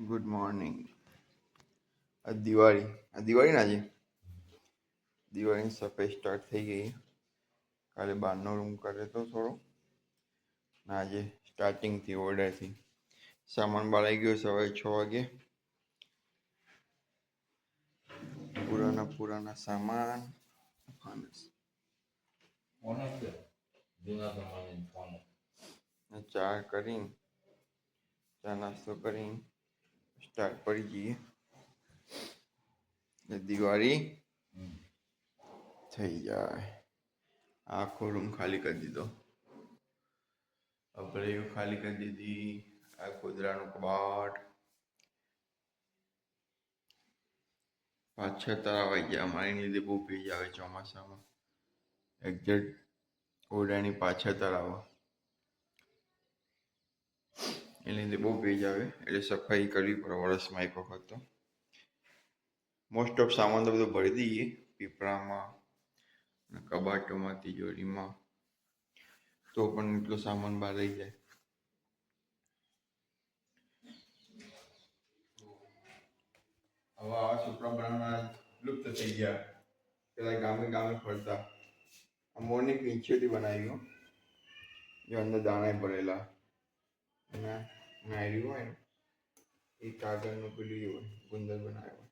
Good morning આ દિવાળી આ દિવાળી ના આજે દિવાળીની સફાઈ સ્ટાર્ટ થઈ ગઈ કાલે બહારનો રૂમ કર્યો તો થોડો ને આજે સ્ટાર્ટિંગથી ઓર્ડરથી સામાન બહાર આવી ગયો સવારે છ વાગે પુરાના પુરાના સામાન ફાનસ ફોન જ છે જૂના જમાનાની ફોન ને ચા કરીને ચા નાસ્તો કરીને સ્ટાર્ટ પડી જઈએ દિવાળી થઈ જાય આખો રૂમ ખાલી કરી દીધો આપણે ખાલી કરી દીધી આ ગોદરાનું કબાટ પાંચ છ તળાવ આવી ગયા અમારી લીધે બહુ ભેજ આવે ચોમાસામાં એક્ઝેક્ટ ઓરડાની પાછળ તળાવ એ લીધે બહુ ભેજ આવે. એટલે સફાઈ કરવી પડે વરસમાં એક વખત તો. મોસ્ટ ઓફ સામાન તો બધું ભરી દઈએ. પીપળામાં કબાટોમાં તિજોરીમાં તો પણ એટલો સામાન બહાર રહી જાય. હવે આવા છોકરા બનાવવાના લુપ્ત થઈ ગયા. પેલા ગામે ગામે ફરતા. આ મોરની પીંછીઓથી બનાવી હો જે અંદર દાણા ભરેલા. અને નાયરી હોય ને, એ કાગળનું પેલું હોય, ગુંદર બનાવ્યો હોય.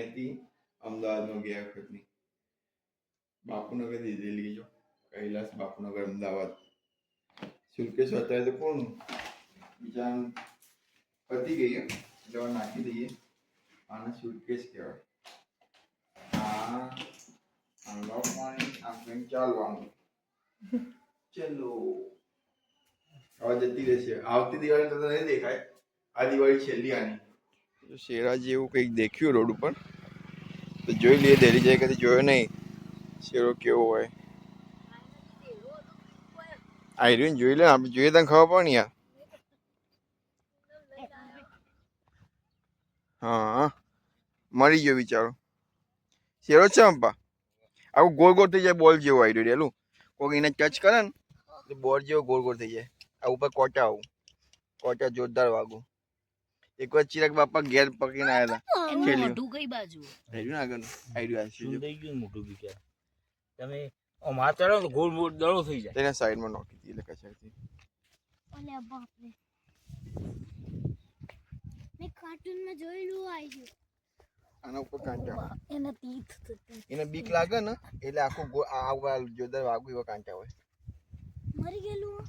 હતી અમદાવાદમાં ગયા વખતની. બાપુનગર દીધેલી જો. કૈલાસ બાપુનગર, અમદાવાદ. સુટકેસ અત્યારે તો કોણ? બીજા પતી ગઈ હે. એટલે હવે નાખી દઈએ આને સુટકેસ કહેવાય આ અનલોકવાની આપણે ચાલવાનું ચલો હવે જતી રહેશે આવતી દિવાળી તો નહીં દેખાય આ દિવાળી છેલ્લી આની શેરા જેવું કંઈક દેખ્યું રોડ ઉપર તો જોઈ લઈએ દેરી જાય કદી જોયો નહીં શેરો કેવો હોય આયરીન જોઈ લે આપણે જોઈએ તને ખબર પડે ને યાર હા મરી ગયો બિચારો. શેરો છે અંપા આવું ગોળ ગોળ થઈ જાય બોલ જેવો આવી રહ્યો કોઈક એને ટચ કરે ને એટલે બોલ જેવો ગોળ ગોળ થઈ જાય. આ ઉપર કોટા આવું. કોટા જોરદાર વાગું એક વાર ચિરાગ બાપા ઘેર પકડીને આવ્યા હતા ખેલ્યું. મોઢું કઈ બાજુ? રહ્યું ને આગળ આવ્યું આ શું થઈ ગયું મોટું બી ક્યાં તમે આમ હાથ ચડાવો તો ગોળ ગોળ દડો થઈ જાય. તેના સાઈડમાં નોખી દીધી એટલે કચાડતી અલે બાપરે. મેં કાર્ટૂનમાં જોયેલું આવી આના ઉપર કાંટા. એના તીથ એને બીક લાગે ને એટલે આખું આ જોરદાર વાગું એવા કાંટા હોય. મરી ગયેલું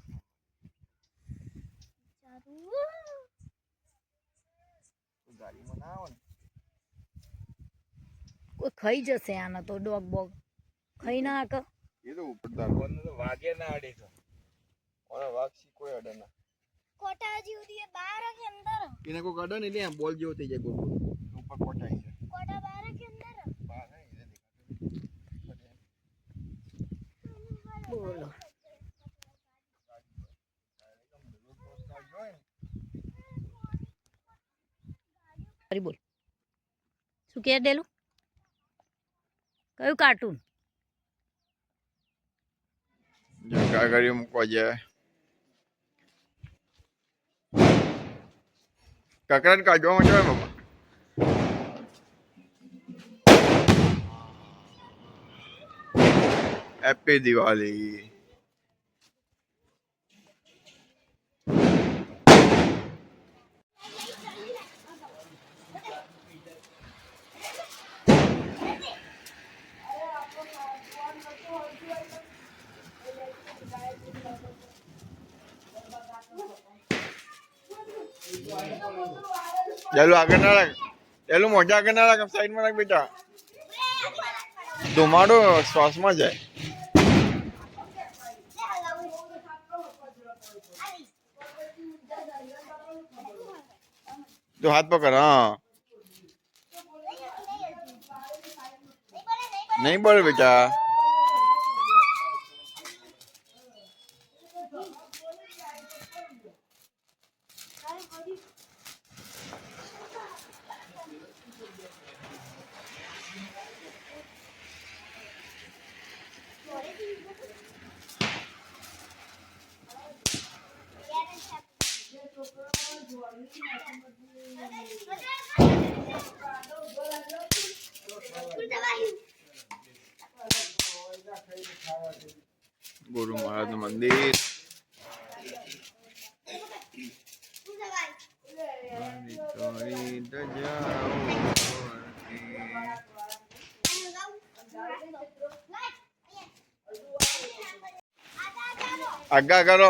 ગાડીમાં ના આવે કોઈ ખાઈ જશે આના તો ડોગ બોગ. ખાઈ ના આકે એ તો ઉપરદાર કોને તો વાગે ના અડે તો. ઓના વાઘ કોઈ અડે ના. કોટા હજી ઉધી બહાર કે અંદર. એને કોઈ અડે ને એટલે આમ બોલ જેવો થઈ જાય ગોળ ગોળ. ઉપર કોટા આવી જાય કોટા બહાર કે અંદર. બહાર હે, એને દેખાતું. બોલો. ફરી બોલ. શું કે ડેલું? કયું કાર્ટૂન? જો કાગળિયો મૂકવા જાય. કાકરાને કાઢવામાં હોય બાબા હેપી દિવાળી ચાલો આગળ ના રાખ ચાલો મોઢા આગળ ના રાખ સાઈડમાં રાખ બેટા. ધુમાડો શ્વાસમાં જાય. તો હાથ પકડ, હા. નહીં બોલ બેટા. ગુરુ મહારાજનું મંદિર. આગા કરો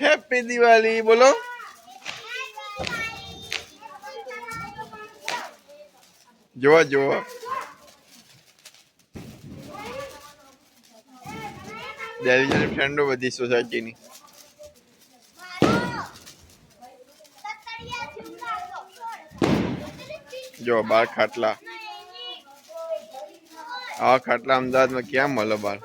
હેપી દિવાળી બોલો જોવા જોવા ડેલીની ફ્રેન્ડો બધી સોસાયટીની જો, બાર ખાટલા. આવા ખાટલા અમદાવાદમાં ક્યાં મળે બાર?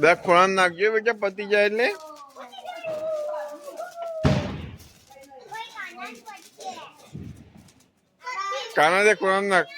બે ખોળા નાખજો બેટા પતી જાય એટલે. Kanada kullanmak.